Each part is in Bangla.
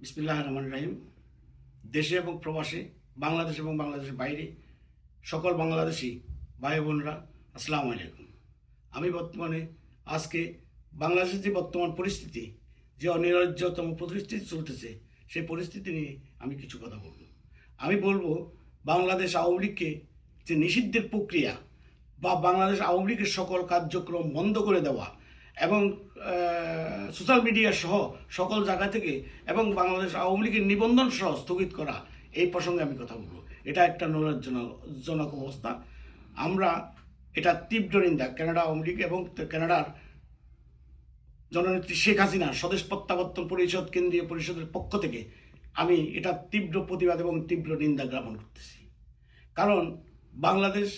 বিসমিল্লাহ রহমান রাহিম। দেশে এবং প্রবাসে, বাংলাদেশ এবং বাংলাদেশের বাইরে, সকল বাংলাদেশি ভাই বোনরা, আসসালামু আলাইকুম। আমি বর্তমানে আজকে বাংলাদেশের যে বর্তমান পরিস্থিতি, যে অনিরাজ্যতম পরিস্থিতি চলতেছে, সেই পরিস্থিতি নিয়ে আমি কিছু কথা বলব। আমি বলব, বাংলাদেশ আওয়ামী লীগকে যে নিষিদ্ধের প্রক্রিয়া বা বাংলাদেশ আওয়ামী লীগের সকল কার্যক্রম বন্ধ করে দেওয়া এবং সোশ্যাল মিডিয়া সহ সকল জায়গা থেকে এবং বাংলাদেশ আওয়ামী লীগের নিবন্ধন সহ স্থগিত করা এই প্রসঙ্গে আমি কথা বলব। এটা একটা নৈরাজ্যজনক অবস্থা। আমরা এটা তীব্র নিন্দা, কানাডা আওয়ামী লীগ এবং কানাডার জননেত্রী শেখ হাসিনা স্বদেশ প্রত্যাবর্তন পরিষদ, কেন্দ্রীয় পরিষদের পক্ষ থেকে আমি এটা তীব্র প্রতিবাদ এবং তীব্র নিন্দা জ্ঞাপন করতেছি। কারণ বাংলাদেশ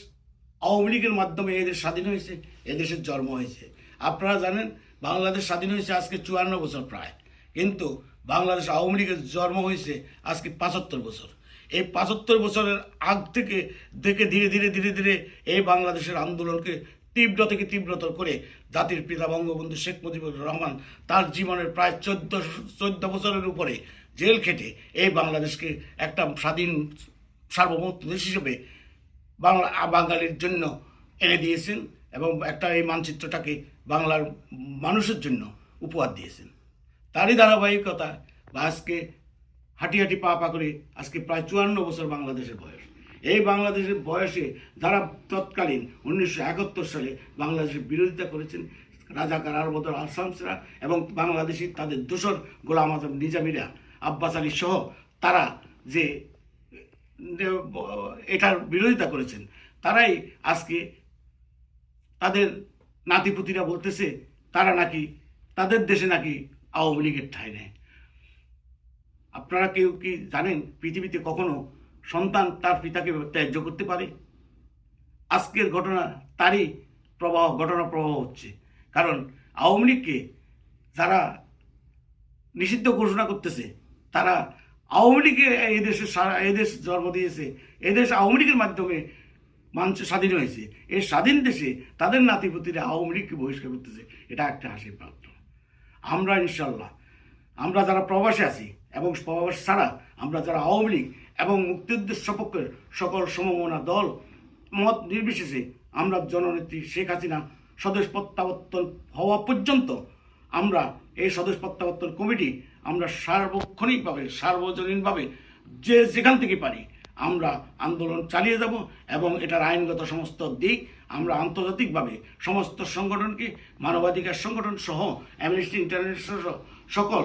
আওয়ামী লীগের মাধ্যমে এদেশ স্বাধীন হয়েছে এদেশের জন্ম হয়েছে। আপনারা জানেন বাংলাদেশ স্বাধীন হয়েছে আজকে চুয়ান্ন বছর প্রায়। কিন্তু বাংলাদেশ আওয়ামী লীগের জন্ম হয়েছে আজকে পাঁচাত্তর বছর। এই পঁচাত্তর বছরের আগ থেকে থেকে ধীরে ধীরে ধীরে ধীরে এই বাংলাদেশের আন্দোলনকে তীব্র থেকে তীব্রতর করে জাতির পিতা বঙ্গবন্ধু শেখ মুজিবুর রহমান তার জীবনের প্রায় চোদ্দ চোদ্দ বছরের উপরে জেল খেটে এই বাংলাদেশকে একটা স্বাধীন সার্বভৌমত্ব দেশ হিসেবে বাংলা বাঙালির জন্য এনে দিয়েছেন। এবং একটা এই মানচিত্রটাকে বাংলার মানুষের জন্য উপহার দিয়েছেন। তারই ধারাবাহিকতা বা আজকে হাঁটি হাঁটি পা পা করে আজকে প্রায় চুয়ান্ন বছর বাংলাদেশের বয়স। এই বাংলাদেশের বয়সে যারা তৎকালীন উনিশশো একাত্তর সালে বাংলাদেশের বিরোধিতা করেছেন রাজাকার আলবদর আলসামসরা এবং বাংলাদেশি তাদের দোসর গোলাম আজম নিজামিরা, আব্বাস আলী সহ তারা যে এটার বিরোধিতা করেছেন, তারাই আজকে তাদের নাতিপুতিরা বলতেছে, তারা নাকি, তাদের দেশে নাকি আওয়ামী লীগের ঠাঁই নেয় আপনারা কেউ কি জানেন পৃথিবীতে কখনো সন্তান তার পিতাকে ত্যায্য করতে পারে? আজকের ঘটনা, তারই প্রবাহ, ঘটনা প্রবাহ হচ্ছে। কারণ আওয়ামী লীগকে যারা নিষিদ্ধ ঘোষণা করতেছে, তারা আওয়ামী লীগে এদেশে সারা এদেশ জন্ম দিয়েছে এদেশ আওয়ামী লীগের মাধ্যমে মানুষ স্বাধীন হয়েছে। এই স্বাধীন দেশে তাদের নাতিপুতিরা আওয়ামী লীগকে বহিষ্কার করতেছে, এটা একটা হাসির পাত্র আমরা ইনশাল্লাহ আমরা যারা প্রবাসে আছি এবং প্রবাস ছাড়া আমরা যারা আওয়ামী লীগ এবং মুক্তিযুদ্ধের সপক্ষের সকল সমমনা দল, মত নির্বিশেষে আমরা জননেত্রী শেখ হাসিনা স্বদেশ প্রত্যাবর্তন হওয়া পর্যন্ত আমরা এই স্বদেশ প্রত্যাবর্তন কমিটি আমরা সার্বক্ষণিকভাবে, সার্বজনীনভাবে যে যেখান থেকে পারি আমরা আন্দোলন চালিয়ে যাব এবং এটার আইনগত সমস্ত দিক আমরা আন্তর্জাতিকভাবে সমস্ত সংগঠনকে, মানবাধিকার সংগঠন সহ অ্যামনেস্টি ইন্টারন্যাশনাল সকল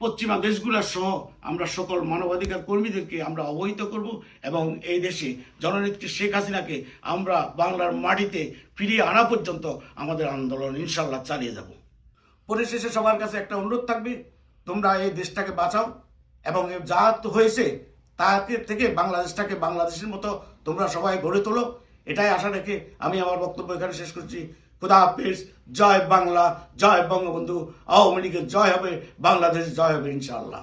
পশ্চিমা দেশগুলোর সহ আমরা সকল মানবাধিকার কর্মীদেরকে আমরা অবহিত করব এবং এই দেশে জননেত্রী শেখ হাসিনাকে আমরা বাংলার মাটিতে ফিরিয়ে আনা পর্যন্ত আমাদের আন্দোলন ইনশাল্লাহ চালিয়ে যাব। পরিশেষে সবার কাছে একটা অনুরোধ থাকবে, তোমরা এই দেশটাকে বাঁচাও এবং যা হয়েছে তাকে থেকে বাংলাদেশটাকে বাংলাদেশের মতো তোমরা সবাই গড়ে তোলো। এটাই আশা রেখে আমি আমার বক্তব্য এখানে শেষ করছি। খুদা হাফিজ, জয় বাংলা, জয় বঙ্গবন্ধু। আওয়ামী লীগের জয় হবে বাংলাদেশ জয় হবে, ইনশাআল্লাহ।